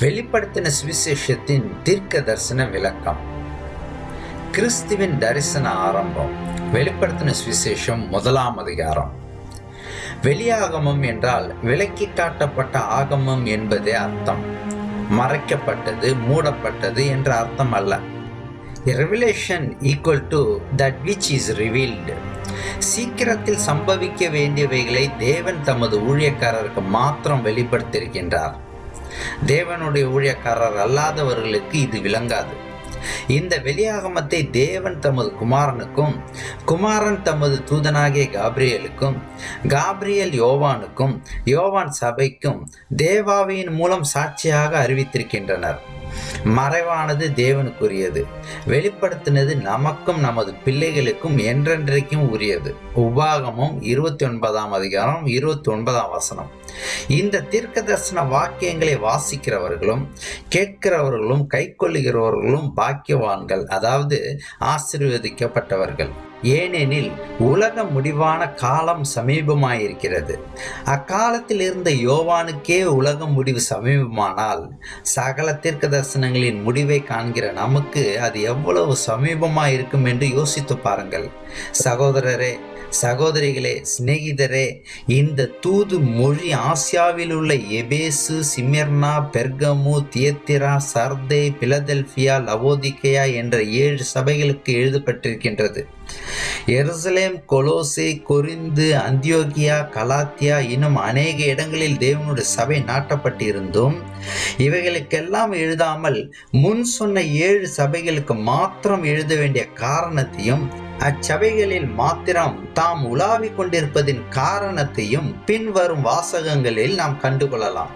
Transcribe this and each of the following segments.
வெளிப்படுத்தின சுவிசேஷத்தின் தீர்க்க தரிசன விளக்கம். கிறிஸ்துவின் தரிசன ஆரம்பம். வெளிப்படுத்தின சுவிசேஷம் முதலாம் அதிகாரம். வெளியாகமம் என்றால் விலக்கி காட்டப்பட்ட ஆகமம் என்பதே அர்த்தம். மறைக்கப்பட்டது மூடப்பட்டது என்ற அர்த்தம் அல்ல. Revelation equal to that which is revealed சீக்கிரத்தில் சம்பவிக்க வேண்டியவைகளை தேவன் தமது ஊழியக்காரருக்கு மாத்திரம் வெளிப்படுத்தியிருக்கின்றார். தேவனுடைய ஊழியக்காரர் அல்லாதவர்களுக்கு இது விளங்காது. இந்த வெளியாகமத்தை தேவன் தமது குமாரனுக்கும் குமாரன் தமது தூதனாகிய காப்ரியலுக்கும் காப்ரியல் யோவானுக்கும் யோவான் சபைக்கும் தேவாவியின் மூலம் சாட்சியாக அறிவித்திருக்கின்றனர். மறைவானது தேவனுக்குரியது. வெளிப்படுத்தினது நமக்கும் நமது பிள்ளைகளுக்கும் என்றென்றைக்கும் உரியது. உபாகமும் இருபத்தி ஒன்பதாம் அதிகாரம் இருபத்தி ஒன்பதாம் வசனம். இந்த தீர்க்க தரிசன வாக்கியங்களை வாசிக்கிறவர்களும் கேட்கிறவர்களும் கைக்கொள்ளுகிறவர்களும் பாக்கியவான்கள் அதாவது ஆசீர்வதிக்கப்பட்டவர்கள். ஏனெனில் உலக முடிவான காலம் சமீபமாயிருக்கிறது. அக்காலத்தில் இருந்த யோவானுக்கே உலக முடிவு சமீபமானால் சகல தீர்க்க தரிசனங்களின் முடிவை காண்கிற நமக்கு அது எவ்வளவு சமீபமாக இருக்கும் என்று யோசித்து பாருங்கள். சகோதரரே சகோதரிகளே சிநேகிதரே இந்த தூது மொழி ஆசியாவில் உள்ள எபேசு சிமெர்னா பெர்கமு தியத்திரா சர்தே பிலதெல்பியா லவோதிக்கையா என்ற ஏழு சபைகளுக்கு எழுதப்பட்டிருக்கின்றது. எருசலேம் கொலோசே கொரிந்து அந்தியோகியா கலாத்தியா இன்னும் அநேக இடங்களில் தேவனுடைய சபை நாட்டப்பட்டிருந்தும் இவைகளுக்கெல்லாம் எழுதாமல் முன் சொன்ன ஏழு சபைகளுக்கு மாத்திரம் எழுத வேண்டிய காரணத்தையும் அச்சபைகளில் மாத்திரம் தாம் உலாவிக் கொண்டிருப்பதின் காரணத்தையும் பின்வரும் வாசகங்களில் நாம் கண்டுகொள்ளலாம்.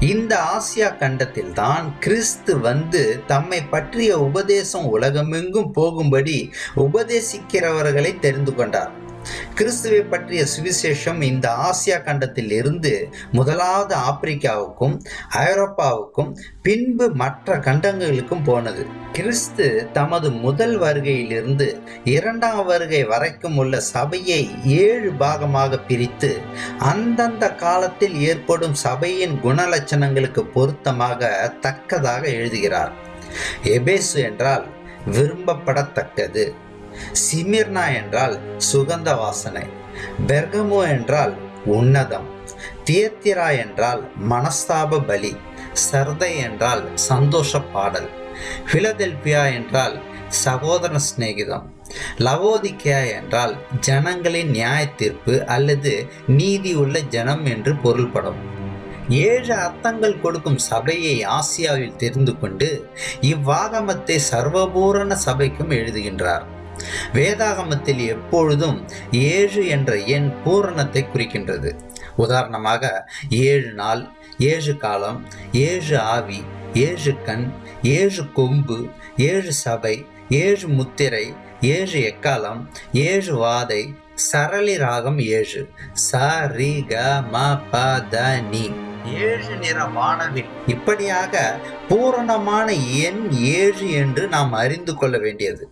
இந்த ஆசியா கண்டத்தில் தான் கிறிஸ்து வந்து தம்மை பற்றிய உபதேசம் உலகமெங்கும் போகும்படி உபதேசிக்கிறவர்களை தெரிந்து கொண்டார். கிறிஸ்துவை பற்றிய சுவிசேஷம் இந்த ஆசியா கண்டத்தில் இருந்து முதலாவது ஆப்பிரிக்காவுக்கும் ஐரோப்பாவுக்கும் பின்பு மற்ற கண்டங்களுக்கும் போனது. கிறிஸ்து தமது முதல் வருகையிலிருந்து இரண்டாம் வருகை வரைக்கும் உள்ள சபையை ஏழு பாகமாக பிரித்து அந்தந்த காலத்தில் ஏற்படும் சபையின் குணலட்சணங்களுக்கு பொருத்தமாக தக்கதாக எழுதுகிறார். எபேசு என்றால் விரும்பப்படத்தக்கது. சிமிர்னா என்றால் சுகந்த வாசனை பெர்கமோ என்றால் உன்னதம் தியத்திரா என்றால் மனஸ்தாப பலி சர்தை என்றால் சந்தோஷ பாடல் பிலதெல்பியா என்றால் சகோதர சிநேகிதம் லவோதிக்கியா என்றால் ஜனங்களின் நியாய தீர்ப்பு அல்லது நீதி உள்ள ஜனம் என்று பொருள்படும். ஏழு அர்த்தங்கள் கொடுக்கும் சபையை ஆசியாவில் தெரிந்து கொண்டு இவ்வாகமத்தை சர்வபூரண சபைக்கும் எழுதுகின்றார். வேதாகமத்தில் எப்பொழுதும் ஏழு என்ற எண் பூரணத்தை குறிக்கின்றது. உதாரணமாக ஏழு நாள் ஏழு காலம் ஏழு ஆவி ஏழு கண் ஏழு கொம்பு ஏழு சபை ஏழு முத்திரை ஏழு எக்காலம் ஏழு வாதை சரளி ராகம் ஏழு. ச ரி க ம ப த நீ. ஏழு நிற வானவில் இப்படியாக பூரணமான எண் ஏழு என்று நாம் அறிந்து கொள்ள வேண்டியது.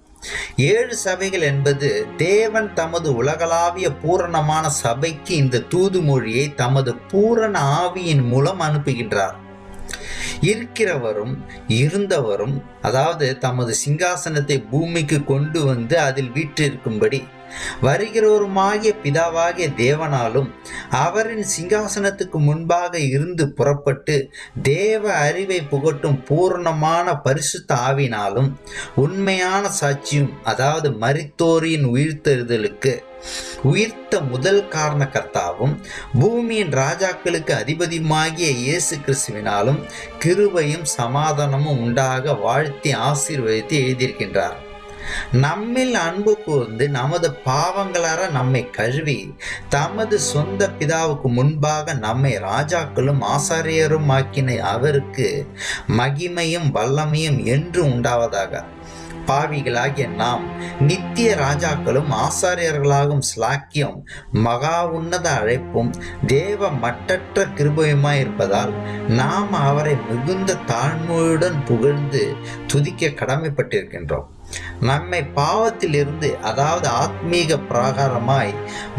ஏழு சபைகள் என்பது தேவன் தமது உலகளாவிய பூரணமான சபைக்கு இந்த தூது மொழியை தமது பூரண ஆவியின் மூலம் அனுப்புகின்றார். இருக்கிறவரும் இருந்தவரும் அதாவது தமது சிங்காசனத்தை பூமிக்கு கொண்டு வந்து அதில் வீற்றிருக்கும்படி வருகிறவருமாகிய பிதாவாகிய தேவனாலும் அவரின் சிங்காசனத்துக்கு முன்பாக இருந்து புறப்பட்டு தேவ அறிவை புகட்டும் பூர்ணமான பரிசுத்த ஆவினாலும் உண்மையான சாட்சியும் அதாவது மரித்தோரின் உயிர்த்தெழுதலுக்கு உயிர்த்த முதல் காரணக்கர்த்தாவும் பூமியின் ராஜாக்களுக்கு அதிபதியுமாகிய இயேசு கிறிஸ்துவினாலும் கிருபையும் சமாதானமும் உண்டாக வாழ்த்தி ஆசீர்வதித்து எழுதியிருக்கின்றார். நம்மில் அன்பு கூர்ந்து நமது பாவங்களார நம்மை கழுவி தமது சொந்த பிதாவுக்கு முன்பாக நம்மை ராஜாக்களும் ஆசாரியரும் ஆக்கின அவருக்கு மகிமையும் வல்லமையும் என்று உண்டாவதாக. பாவிகளாகிய நாம் நித்திய ராஜாக்களும் ஆசாரியர்களாகும் ஸ்லாக்கியம் மகா உன்னத அழைப்பும் தேவ மட்டற்ற கிருபையுமாய் இருப்பதால் நாம் அவரை மிகுந்த தாழ்மையுடன் புகழ்ந்து துதிக்க கடமைப்பட்டிருக்கின்றோம். நம்மை பாவத்திலிருந்து அதாவது ஆத்மீக பிரகாரமாய்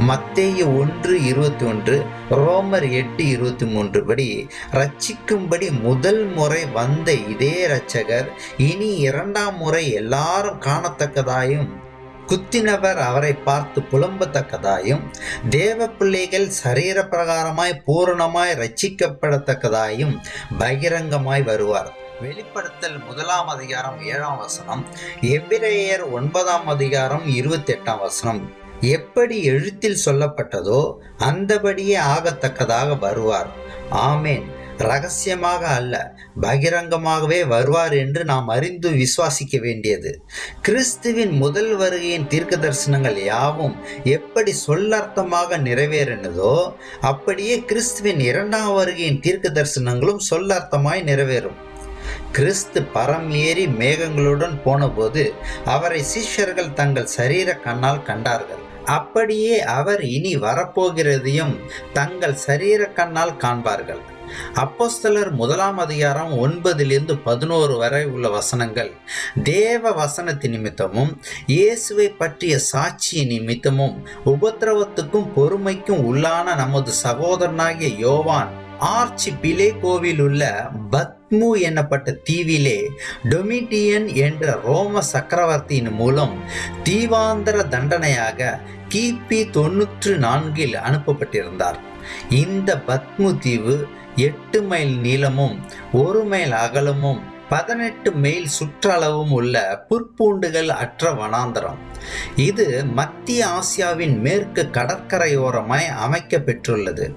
மத்தேய ஒன்று இருபத்தி ஒன்று ரோமர் எட்டு இருபத்தி மூன்று படி ரட்சிக்கும்படி முதல் முறை வந்த இதே இரட்சகர் இனி இரண்டாம் முறை எல்லாரும் காணத்தக்கதாயும் குத்தினவர் அவரை பார்த்து புலம்பத்தக்கதாயும் தேவ பிள்ளைகள் சரீர பிரகாரமாய் பூரணமாய் ரட்சிக்கப்படத்தக்கதாயும் பகிரங்கமாய் வருவார். வெளிப்படுத்தல் முதலாம் அதிகாரம் ஏழாம் வசனம் எவ்விரேயர் ஒன்பதாம் அதிகாரம் இருபத்தி எட்டாம் வசனம். எப்படி எழுத்தில் சொல்லப்பட்டதோ அந்தபடியே ஆகத்தக்கதாக வருவார். ஆமேன். ரகசியமாக அல்ல பகிரங்கமாகவே வருவார் என்று நாம் அறிந்து விசுவாசிக்க வேண்டியது. கிறிஸ்துவின் முதல் வருகையின் தீர்க்க தரிசனங்கள் யாவும் எப்படி சொல்லர்த்தமாக நிறைவேறினதோ அப்படியே கிறிஸ்துவின் இரண்டாம் வருகையின் தீர்க்க தரிசனங்களும் சொல்லர்த்தமாய் நிறைவேறும். கிறிஸ்து பரம் ஏறி மேகங்களுடன் போனபோது அவரை சிஷ்யர்கள் தங்கள் சரீர கண்ணால் கண்டார்கள். அப்படியே அவர் இனி வரப்போகிறதையும் தங்கள் சரீர கண்ணால் காண்பார்கள். அப்போஸ்தலர் முதலாம் அதிகாரம் ஒன்பதிலிருந்து பதினோரு வரை உள்ள வசனங்கள் தேவ வசனத்தின் நிமித்தமும் இயேசுவை பற்றிய சாட்சி நிமித்தமும் உபத்திரவத்துக்கும் பொறுமைக்கும் உள்ளான நமது சகோதரனாகிய யோவான் ஆர்ச்சி பிலே கோவில் உள்ள பத்மு எனப்பட்ட தீவிலே டொமிட்டியன் என்ற ரோம சக்கரவர்த்தியின் மூலம் தீவாந்தர தண்டனையாக கிபி தொன்னூற்று நான்கில் அனுப்பப்பட்டிருந்தார். இந்த பத்மு தீவு எட்டு மைல் நீளமும் ஒரு மைல் அகலமும் பதினெட்டு மைல் சுற்றளவும் உள்ள புற்பூண்டுகள் அற்ற வனாந்தரம். இது மத்திய ஆசியாவின் மேற்கு கடற்கரையோரமாய் அமைக்கப்பெற்றுள்ளது.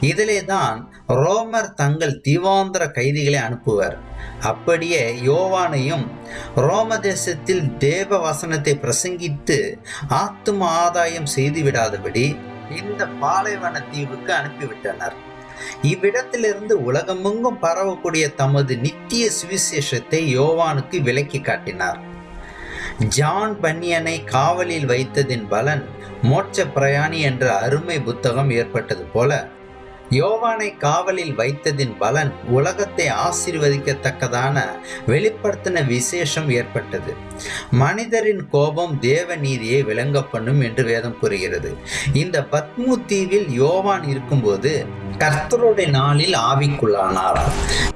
இதிலே தான் ரோமர் தங்கள் தீவாந்திர கைதிகளை அனுப்புவர். அப்படியே யோவானையும் ரோம தேசத்தில் தேவ வசனத்தை பிரசங்கித்து ஆத்தும ஆதாயம் செய்துவிடாதபடி இந்த பாலைவன தீவுக்கு அனுப்பிவிட்டனர். இவ்விடத்திலிருந்து உலகமெங்கும் பரவக்கூடிய தமது நித்திய சுவிசேஷத்தை யோவானுக்கு விலக்கி காட்டினார். ஜான் பன்னியனை காவலில் வைத்ததின் பலன் மோட்ச பிரயாணி என்ற அருமை புத்தகம் ஏற்பட்டது போல யோவானை காவலில் வைத்ததின் பலன் உலகத்தை ஆசீர்வதிக்கத்தக்கதான வெளிப்படுத்தின விசேஷம் ஏற்பட்டது. மனிதரின் கோபம் தேவ நீதியை விளங்க பண்ணும் என்று வேதம் கூறுகிறது. இந்த பத்மு தீவில் யோவான் இருக்கும்போது கர்த்தருடைய நாளில் ஆவிக்குள்ளானார்.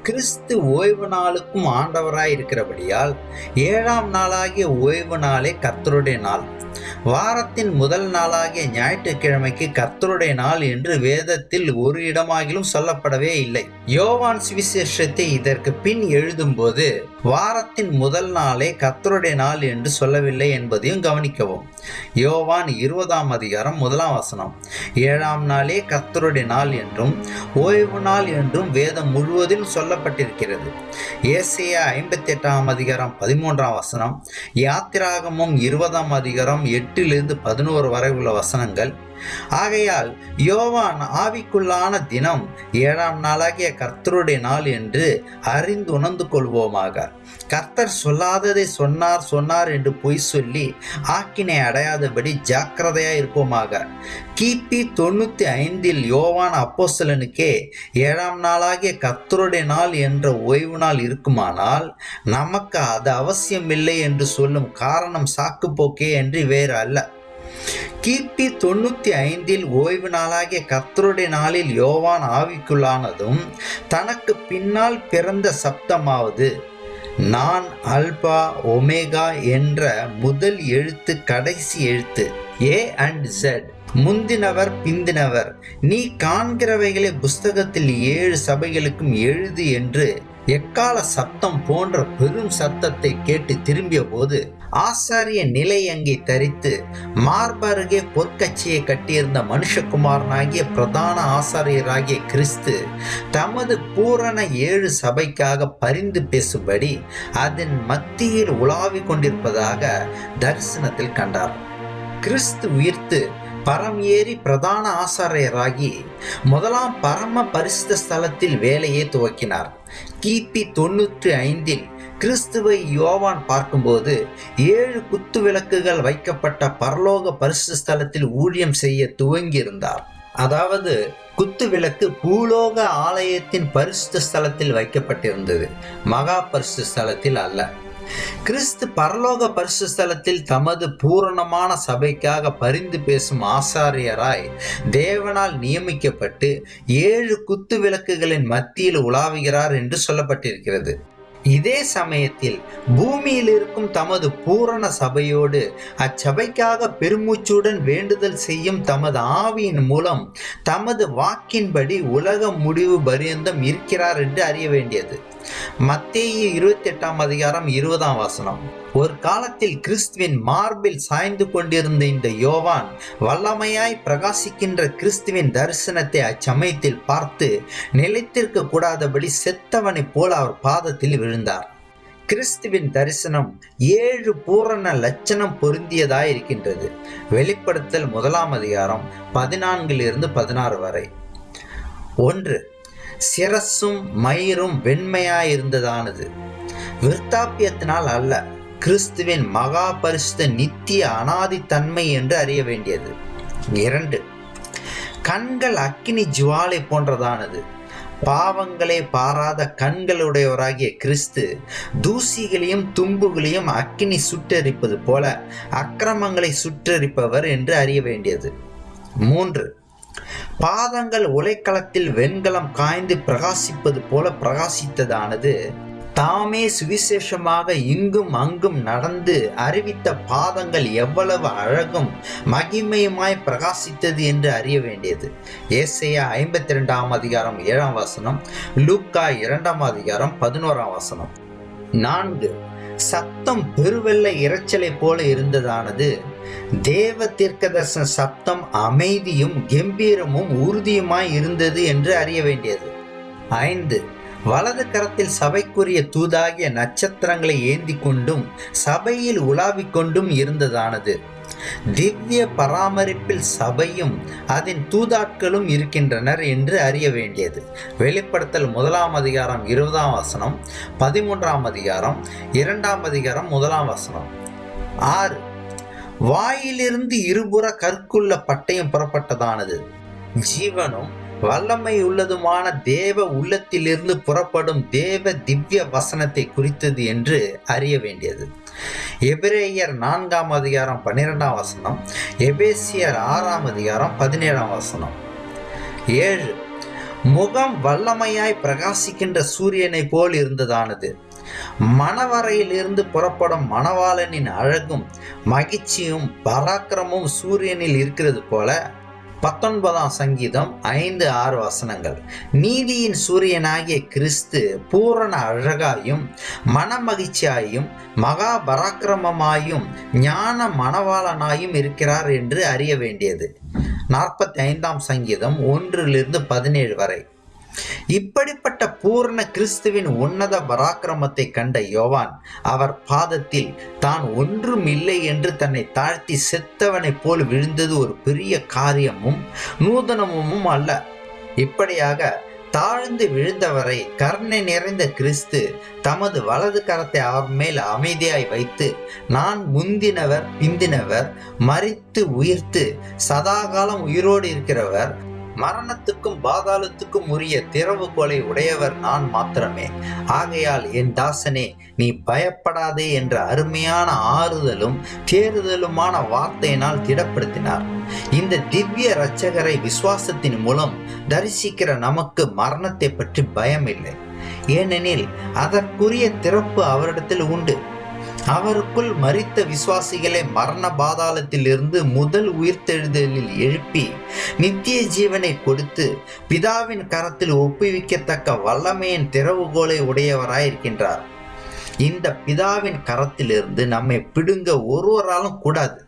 கிறிஸ்து ஓய்வு நாளுக்கும் ஆண்டவராய் இருக்கிறபடியால் ஏழாம் நாளாகிய ஓய்வு நாளே கர்த்தருடைய நாள். வாரத்தின் முதல் நாளாகிய ஞாயிற்றுக்கிழமைக்கு கர்த்தருடைய நாள் என்று வேதத்தில் ஒரு இடமாகிலும் சொல்லப்படவே இல்லை. யோவான் சுவிசேஷத்தை இதற்கு பின் எழுதும்போது வாரத்தின் முதல் நாளே கர்த்தருடைய நாள் என்று சொல்லவில்லை என்பதையும் கவனிக்கவும். யோவான் இருபதாம் அதிகாரம் முதலாம் வசனம். ஏழாம் நாளே கர்த்தருடைய நாள் என்றும் ஓய்வு நாள் என்றும் வேதம் முழுவதிலும் சொல்லப்பட்டிருக்கிறது. ஏசியா ஐம்பத்தி எட்டாம் அதிகாரம் பதிமூன்றாம் வசனம். யாத்திராகமும் இருபதாம் அதிகாரம் எட்டு எட்டிலிருந்து பதினோரு வரை உள்ள வசனங்கள் ஆகையால் யோவான் ஆவிக்குள்ளான தினம் ஏழாம் நாளாகிய கர்த்தருடைய நாள் என்று அறிந்து உணர்ந்து கொள்வோமாக. கர்த்தர் சொல்லாததை சொன்னார் சொன்னார் என்று பொய் சொல்லி ஆக்கினை அடையாதபடி ஜாக்கிரதையா இருப்போமாக. கிபி தொண்ணூத்தி ஐந்தில் யோவான் அப்போசலனுக்கே ஏழாம் நாளாகிய கர்த்தருடைய நாள் என்ற ஓய்வு நாள் இருக்குமானால் நமக்கு அது அவசியமில்லை என்று சொல்லும் காரணம் சாக்கு போக்கே என்று வேறு அல்ல. கிபி தொண்ணூத்தி ஐந்தில் ஓய்வு நாளாகிய கத்தருடைய நாளில் யோவான் ஆவிக்குள்ளானதும் தனக்கு பின்னால் பிறந்த சப்தமாவது நான் அல்பா ஒமேகா என்ற முதல் எழுத்து கடைசி எழுத்து ஏ அண்ட் ஜெட் முந்தினவர் பிந்தினவர் நீ காண்கிறவைகளை புஸ்தகத்தில் ஏழு சபைகளுக்கும் எழுது என்று எக்கால சத்தம் போன்ற பெரும் சத்தத்தை கேட்டு திரும்பிய போது ஆசாரிய நிலை அங்கே தரித்து மார்பருகே பொற்கட்சியை கட்டியிருந்த மனுஷகுமாரனாகிய பிரதான ஆசாரியராகிய கிறிஸ்து தமது பூரண ஏழு சபைக்காக பரிந்து பேசும்படி அதன் மத்தியில் உலாவிக் கொண்டிருப்பதாக தரிசனத்தில் கண்டார். கிறிஸ்து உயிர்த்து பரம் ஏறி பிரதான ஆசாரியராகி முதலாம் பரம பரிசுத்த ஸ்தலத்தில் வேலையை துவக்கினார். கிபி தொண்ணூற்றி ஐந்தில் கிறிஸ்துவை யோவான் பார்க்கும்போது ஏழு குத்து விளக்குகள் வைக்கப்பட்ட பரலோக பரிசு ஸ்தலத்தில் ஊழியம் செய்ய துவங்கியிருந்தார். அதாவது குத்து விளக்கு பூலோக ஆலயத்தின் பரிசுத்த ஸ்தலத்தில் வைக்கப்பட்டிருந்தது. மகா பரிசு ஸ்தலத்தில் அல்ல. கிறிஸ்து பரலோக பரிசுஸ்தலத்தில் தமது பூரணமான சபைக்காக பரிந்து பேசும் ஆசாரியராய் தேவனால் நியமிக்கப்பட்டு ஏழு குத்து விளக்குகளின் மத்தியில் உலாவுகிறார் என்று சொல்லப்பட்டிருக்கிறது. இதே சமயத்தில் பூமியில் இருக்கும் தமது பூரண சபையோடு அச்சபைக்காக பெருமூச்சுடன் வேண்டுதல் செய்யும் தமது ஆவியின் மூலம் தமது வாக்கின்படி உலக முடிவு பரியந்தம் இருக்கிறார் என்று அறிய வேண்டியது. மத்திய இருபத்தி எட்டாம் அதிகாரம் இருபதாம் வசனம். ஒரு காலத்தில் கிறிஸ்துவின் மார்பில் சாய்ந்து கொண்டிருந்த இந்த யோவான் வல்லமையாய் பிரகாசிக்கின்ற கிறிஸ்துவின் தரிசனத்தை அச்சமயத்தில் பார்த்து நிலைத்திருக்க கூடாதபடி செத்தவனைப் போல அவர் பாதத்தில் விழுந்தார். கிறிஸ்துவின் தரிசனம் ஏழு பூரண லட்சணம் பொருந்தியதாய் இருக்கின்றது. வெளிப்படுத்தல் முதலாம் அதிகாரம் பதினான்கிலிருந்து பதினாறு வரை. ஒன்று சிரசும் மயிரும் வெண்மையாயிருந்ததானது. விருத்தாப்பியத்தினால் அல்ல கிறிஸ்துவின் மகா பரிசுத்த நித்திய அனாதி தன்மை என்று அறிய வேண்டியது. இரண்டு கண்கள் அக்கினி ஜுவாலை போன்றதானது. பாவங்களே பாராத கண்களுடையவராகிய கிறிஸ்து தூசிகளையும் தும்புகளையும் அக்கினி சுட்டரிப்பது போல அக்கிரமங்களை சுற்றரிப்பவர் என்று அறிய வேண்டியது. மூன்று பாதங்கள் உலைக்களத்தில் வெண்கலம் காய்ந்து பிரகாசிப்பது போல பிரகாசித்ததானது? தாமே சுவிசேஷமாக இங்கும் அங்கும் நடந்து அறிவித்த பாதங்கள் எவ்வளவு அழகும் மகிமையுமாய் பிரகாசித்தது என்று அறிய வேண்டியது. ஏசையா ஐம்பத்தி ரெண்டாம் அதிகாரம் ஏழாம் வசனம் லூக்கா இரண்டாம் அதிகாரம் பதினோராம் வசனம். நான்கு. சத்தம் பெருவெள்ள இரைச்சலை போல இருந்ததானது. தேவ தீர்க்கதர்சன சப்தம் அமைதியும் கம்பீரமும் உறுதியுமாய் இருந்தது என்று அறிய வேண்டியது. ஐந்து. வலது கரத்தில் சபைக்குரிய தூதாகிய நட்சத்திரங்களை ஏந்தி கொண்டும் சபையில் உலாவிக் கொண்டும் இருந்ததானது. திவ்ய பராமரிப்பில் சபையும் அதன் தூதாட்களும் இருக்கின்றனர் என்று அறிய வேண்டியது. வெளிப்படுத்தல் முதலாம் அதிகாரம் இருபதாம் வசனம் பதிமூன்றாம் அதிகாரம் இரண்டாம் அதிகாரம் முதலாம் வசனம். ஆறு. வாயிலிருந்து இருபுற கற்குள்ள பட்டயம் புறப்பட்டதானது? ஜீவனும் வல்லமை உள்ளதுமான தேவ உள்ளத்திலிருந்து புறப்படும் தேவ திவ்ய வசனத்தை குறித்தது என்று அறிய வேண்டியது. எபிரேயர் நான்காம் அதிகாரம் பன்னிரெண்டாம் வசனம் எபேசியர் ஆறாம் அதிகாரம் பதினேழாம் வசனம். ஏழு முகம் வல்லமையாய் பிரகாசிக்கின்ற சூரியனை போல் இருந்ததானது. மணவரையிலிருந்து புறப்படும் மணவாளனின் அழகும் மகிழ்ச்சியும் பராக்கிரமும் சூரியனில் இருக்கிறது போல பத்தொன்பதாம் சங்கீதம் ஐந்து ஆறு வசனங்கள். நீதியின் சூரியனாகிய கிறிஸ்து பூரண அழகாயும் மனமகிழ்ச்சியாயும் மகா பராக்கிரமமாயும் ஞான மணவாளனாயும் இருக்கிறார் என்று அறிய வேண்டியது. நாற்பத்தி ஐந்தாம் சங்கீதம் ஒன்றிலிருந்து பதினேழு வரை. இப்படிப்பட்ட பூர்ண கிறிஸ்துவின் உன்னத பராக்கிரமத்தை கண்ட யோவான் அவர் பாதத்தில் தான் ஒன்றும் இல்லை என்று தன்னை தாழ்த்தி செத்தவனைப் போல் விழுந்தது ஒரு பெரிய காரியமும் நூதனமும் அல்ல. இப்படியாக தாழ்ந்து விழுந்தவரை கருணை நிறைந்த கிறிஸ்து தமது வலது கரத்தை அவர் மேல் அமைதியாய் வைத்து நான் முந்தினவர் பிந்தினவர் மறித்து உயிர்த்து சதாகாலம் உயிரோடு இருக்கிறவர் மரணத்துக்கும் பாதாளத்துக்கும் உரிய திறவுகோலை உடையவர் நான் மாத்திரமே. ஆகையால் என் தாசனே நீ பயப்படாதே என்ற அருமையான ஆறுதலும் தேறுதலுமான வார்த்தையினால் திடப்படுத்தினார். இந்த திவ்ய இரட்சகரை விசுவாசத்தின் மூலம் தரிசிக்கிற நமக்கு மரணத்தை பற்றி பயம் இல்லை ஏனெனில் அதற்குரிய திறப்பு அவரிடத்தில் உண்டு. அவருக்குள் மறித்த விசுவாசிகளை மரண பாதாளத்திலிருந்து முதல் உயிர்த்தெழுதலில் எழுப்பி நித்திய ஜீவனை கொடுத்து பிதாவின் கரத்தில் ஒப்புவிக்கத்தக்க வல்லமையின் திறவுகோலை உடையவராயிருக்கின்றார். இந்த பிதாவின் கரத்திலிருந்து நம்மை பிடுங்க ஒருவராலும் கூடாது.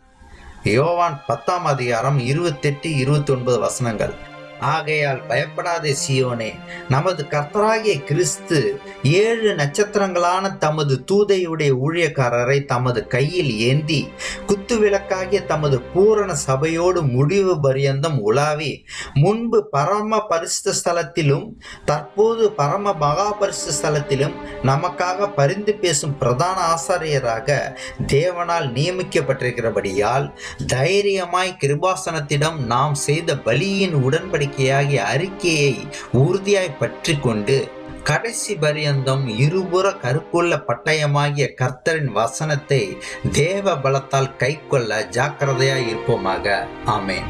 யோவான் பத்தாம் அதிகாரம் இருபத்தெட்டு இருபத்தி ஒன்பது வசனங்கள். ஆகையால் பயப்படாதே சியோனே. நமது கர்த்தராகிய கிறிஸ்து ஏழு நட்சத்திரங்களான தமது தூதையுடைய ஊழியக்காரரை தமது கையில் ஏந்தி குத்து விளக்காகிய தமது பூரண சபையோடு முடிவு பரியந்தம் உலாவி முன்பு பரம பரிசுத்த ஸ்தலத்திலும் தற்போது பரம மகாபரிசு ஸ்தலத்திலும் நமக்காக பரிந்து பேசும் பிரதான ஆசாரியராக தேவனால் நியமிக்கப்பட்டிருக்கிறபடியால் தைரியமாய் கிருபாசனத்திடம் நாம் செய்த பலியின் உடன்படிக்கையாகிய அறிக்கையை உறுதியாய் பற்றி கொண்டு கடைசி பரியந்தம் இருபுற கருக்குள்ள பட்டயமாகிய கர்த்தரின் வசனத்தை தேவ பலத்தால் கைக்கொள்ள ஜாக்கிரதையாய் இருப்போமாக. ஆமேன்.